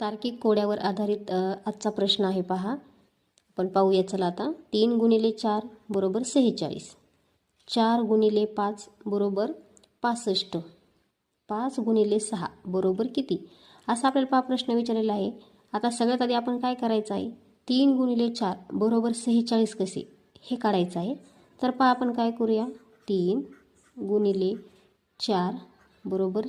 तार्किक कोड्यावर आधारित आजचा प्रश्न आहे पहा. आपण पाहूया चला आता. तीन गुणिले चार बरोबर सेहेचाळीस. चार गुणिले पाच बरोबर पासष्ट. पाच गुणिले सहा बरोबर किती? असा आपल्याला पहा प्रश्न विचारलेला आहे. आता सगळ्यात आधी आपण काय करायचं आहे? तीन गुणिले चार बरोबर सेहेचाळीस कसे? हे काढायचं आहे. तर पहा आपण काय करूया? तीन गुणिले चार बरोबर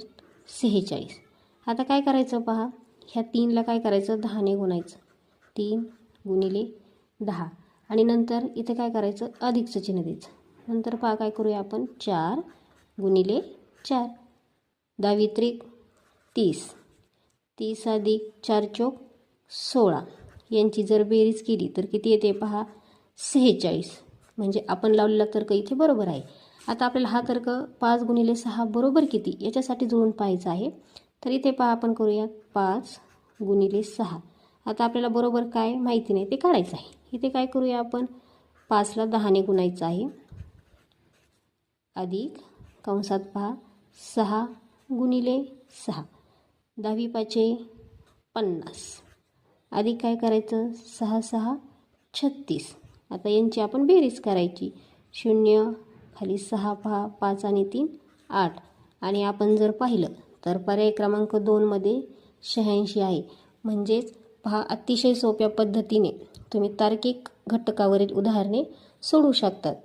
सेहेचाळीस. आता काय करायचं पहा? ह्या तीनला काय करायचं? दहाने गुणायचं. तीन गुणिले दहा. आणि नंतर इथे काय करायचं? अधिकचं चिन्ह द्यायचं. नंतर पहा काय करूया आपण? चार गुणिले चार. दावित्रिक तीस. तीस अधिक चार चोक सोळा. यांची जर बेरीज केली तर किती येते पहा? सेहेचाळीस. म्हणजे आपण लावलेला तर्क इथे बरोबर आहे. आता आपल्याला हा तर्क पाच गुणिले सहा बरोबर किती? याच्यासाठी जुळून पाहायचा आहे. तर इथे पहा आपण करूया पाच गुणिले सहा. आता आपल्याला बरोबर काय माहिती नाही ते काढायचं आहे. इथे काय करूया आपण? पाचला दहाने गुणायचं आहे. अधिक कंसात पहा सहा गुणिले सहा. दहावी पाचे पन्नास. अधिक काय करायचं? सहा सहा छत्तीस. आता यांची आपण बेरीज करायची. शून्य खाली सहा पहा पाच आणि तीन आठ. आणि आपण जर पाहिलं तर पर्याय क्रमांक दोनमध्ये शहाऐंशी आहे. म्हणजेच पहा अतिशय सोप्या पद्धतीने तुम्ही तार्किक घटकावरील उदाहरणे सोडू शकतात.